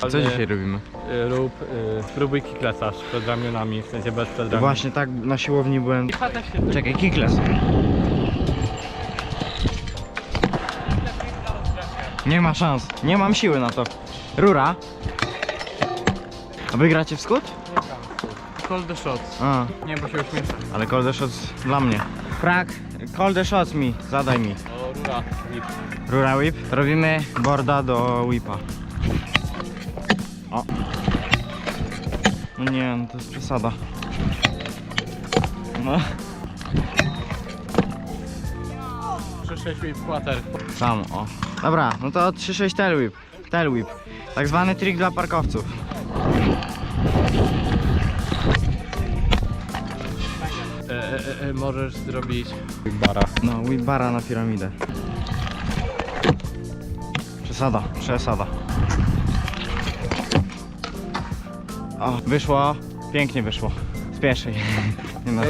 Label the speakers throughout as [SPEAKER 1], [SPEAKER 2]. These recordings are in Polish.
[SPEAKER 1] Co dzisiaj robimy?
[SPEAKER 2] Y, Rób, y, przed ramionami, w sensie bez przed ramion.
[SPEAKER 1] Właśnie tak na siłowni byłem.
[SPEAKER 2] Się
[SPEAKER 1] Czekaj, kikles. Nie ma szans. Nie mam siły na to. Rura. A wy gracie w skut?
[SPEAKER 2] Call the shots.
[SPEAKER 1] A,
[SPEAKER 2] Nie, bo się uśmieszam.
[SPEAKER 1] ale call the shots dla mnie. Frak, call the shots mi. Zadaj mi.
[SPEAKER 2] O, rura. Whip.
[SPEAKER 1] Rura whip. Robimy borda do whipa. O. No nie, no to jest przesada. No,
[SPEAKER 2] 3-6 whip quarter.
[SPEAKER 1] sam, o. Dobra, no to 3-6 tail whip. Tail whip. Tak zwany trik dla parkowców.
[SPEAKER 2] E, e, e, możesz zrobić whip bara.
[SPEAKER 1] No, whip bara na piramidę. Przesada, przesada. O, wyszło. Pięknie wyszło. Z pierwszej. Nie, no,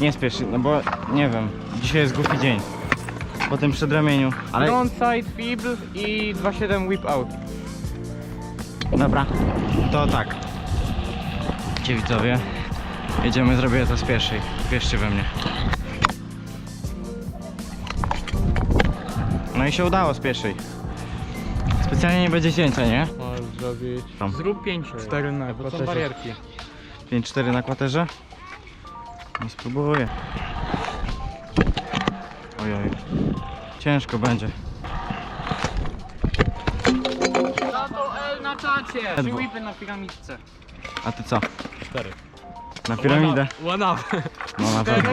[SPEAKER 1] nie z pierwszej, no bo nie wiem. Dzisiaj jest głupi dzień. Po tym przedramieniu. Ale
[SPEAKER 2] Frontside fibl i 2-7 whip out.
[SPEAKER 1] dobra, to tak. Widzowie. Jedziemy, zrobię to z pierwszej. Wierzcie we mnie. No i się udało z pierwszej. Specjalnie nie będzie cięcia, nie?
[SPEAKER 2] Zrobić...
[SPEAKER 1] Tam.
[SPEAKER 2] Zrób 5-4 na
[SPEAKER 1] Bo są
[SPEAKER 2] są barierki.
[SPEAKER 1] 5-4 na kwaterze. No spróbuję. Ojoj. Ciężko będzie.
[SPEAKER 2] Za to L na czacie!
[SPEAKER 1] Trzy whipy
[SPEAKER 2] na piramidce.
[SPEAKER 1] A ty co?
[SPEAKER 2] 4.
[SPEAKER 1] Na piramidę?
[SPEAKER 2] One up.
[SPEAKER 1] No na pewno.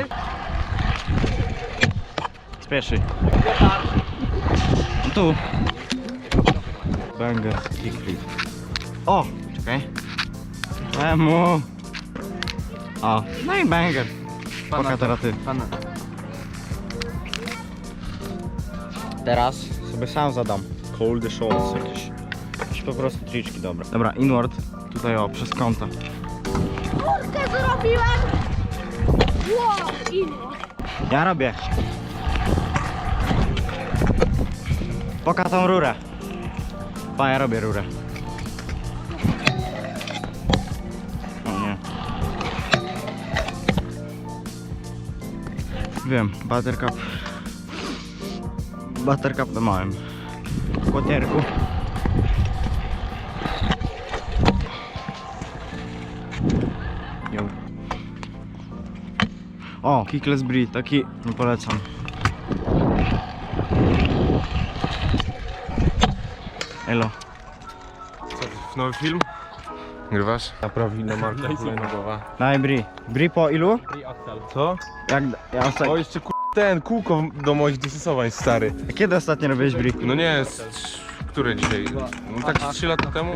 [SPEAKER 1] Spieszy. No tu. Banger kickflip. O! Czekaj. Emu. O, no i banger. Poka teraz ty.
[SPEAKER 2] Pana.
[SPEAKER 1] Teraz sobie sam zadam. Cold the shots jakieś. Jakieś po prostu triczki dobre. Dobra, inward. Tutaj o, przez kąta.
[SPEAKER 3] Kurkę zrobiłem! Wow, ino.
[SPEAKER 1] Ja robię. Poka tą rurę. Pa, ja robię rurę. O nie. Wiem, buttercup. Buttercup na małym. Kłotierku. O, Kickless Breed, taki nie polecam. Elo.
[SPEAKER 4] Nowy film? Grywasz? Naprawi na markę głowa.
[SPEAKER 1] Daj Bri. Bri po ilu?
[SPEAKER 4] Co?
[SPEAKER 1] Jak, ja ostat...
[SPEAKER 4] O, jeszcze ku... ten kółko do moich dostosowań stary.
[SPEAKER 1] Kiedy ostatnio robiłeś Bri?
[SPEAKER 4] No nie, z... które dzisiaj? No tak z 3 lata temu?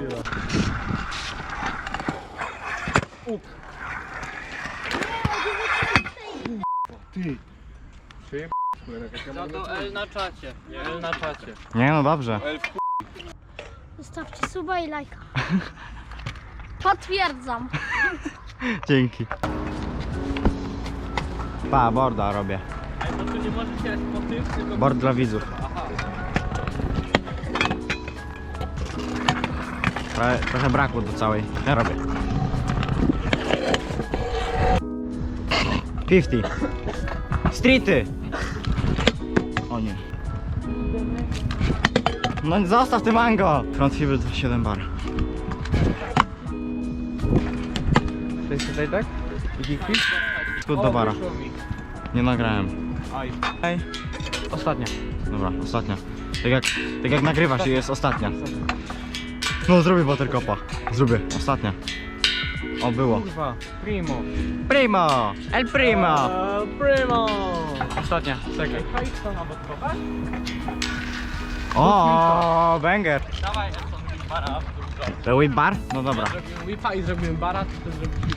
[SPEAKER 2] Za to L na czacie. L na czacie.
[SPEAKER 1] Nie no dobrze.
[SPEAKER 3] Zostawcie suba i lajka. Potwierdzam.
[SPEAKER 1] Dzięki. Pa, borda robię.
[SPEAKER 2] Ale to tu nie możecie po tym, tylko...
[SPEAKER 1] Board dla widzów. Trochę, trochę brakło do całej. Ja robię. 50. Streety. O nie. No zostaw ty mango. Front to 7 bar.
[SPEAKER 2] To jest tutaj tak? Giki?
[SPEAKER 1] Skut do bara. Nie nagrałem.
[SPEAKER 2] Aj.
[SPEAKER 1] Ej.
[SPEAKER 2] Ostatnia.
[SPEAKER 1] Dobra, ostatnia. Tak jak, tak jak nagrywasz i jest ostatnia. No zrobię buttercupa. Zrobię. Ostatnia. O, było.
[SPEAKER 2] Kurwa. Primo.
[SPEAKER 1] Primo! El primo!
[SPEAKER 2] Eee, primo! Ostatnia. Czekaj.
[SPEAKER 1] O, banger!
[SPEAKER 2] Dawaj, Edson, bara.
[SPEAKER 1] To whip bar? No dobra.
[SPEAKER 2] Zrobimy whipa i zrobimy bara, to też zrobimy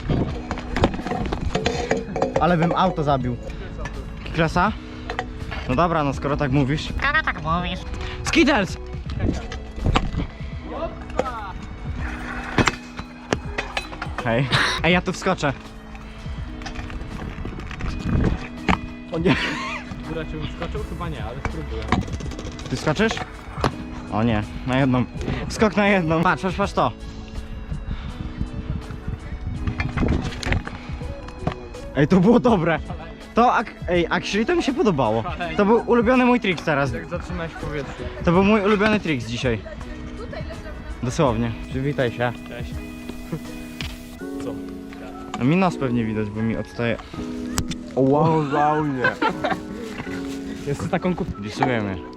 [SPEAKER 1] Ale bym auto zabił. Klasa? No dobra, no skoro tak mówisz. Skoro tak mówisz. Skittles! Hej. Ej, ja tu wskoczę. O nie.
[SPEAKER 2] Góra cię skoczył? Chyba nie, ale spróbuję.
[SPEAKER 1] Ty skoczysz? O nie, na jedną. Skok na jedną. Patrz, patrz, patrz to. Ej, to było dobre. To, ak- ej, actually to mi się podobało. To był ulubiony mój trik teraz.
[SPEAKER 2] Jak zatrzymałeś w powietrzu.
[SPEAKER 1] To był mój ulubiony trik dzisiaj. Dosłownie. Przywitaj się.
[SPEAKER 2] Cześć.
[SPEAKER 1] A mi nos pewnie widać, bo mi odstaje.
[SPEAKER 4] Wow, wow, nie.
[SPEAKER 2] Jest taką kup...
[SPEAKER 1] Disuję mnie.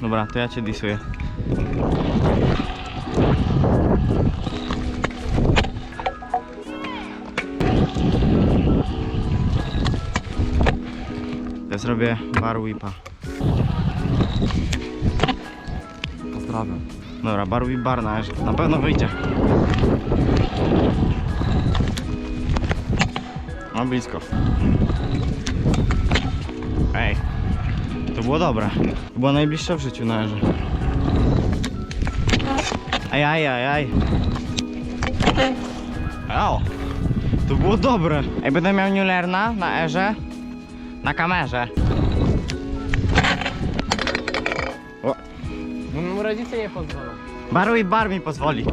[SPEAKER 1] Dobra, to ja cię disuję. Ja zrobię bar whipa.
[SPEAKER 4] Pozdrawiam.
[SPEAKER 1] Dobra, bar whip bar na Na pewno wyjdzie. No blisko. To było dobre. To było najbliższe w życiu na erze. Aj, aj, aj, aj. O! To było dobre. Ej, będę miał New Learna na erze. Na kamerze. O,
[SPEAKER 2] No, rodzice nie pozwolą.
[SPEAKER 1] Baru i bar mi pozwoli.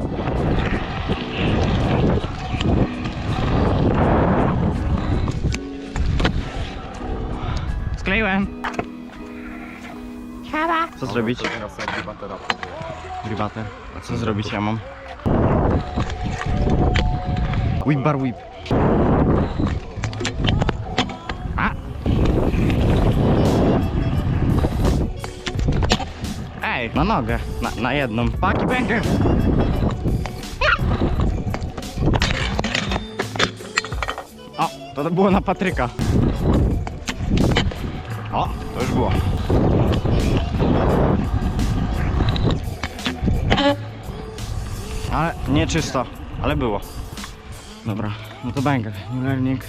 [SPEAKER 1] Skleiłem. Co zrobić? Gribater. A co zrobić ja mam? Whip bar whip. A! Ej, na nogę. Na, na jedną. Paki banger. O, to było na Patryka. O, to już było. Ale nie czysto, ale było. Dobra, no to banger. New learning.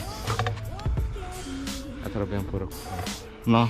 [SPEAKER 2] Ja to robiłem po roku.
[SPEAKER 1] No.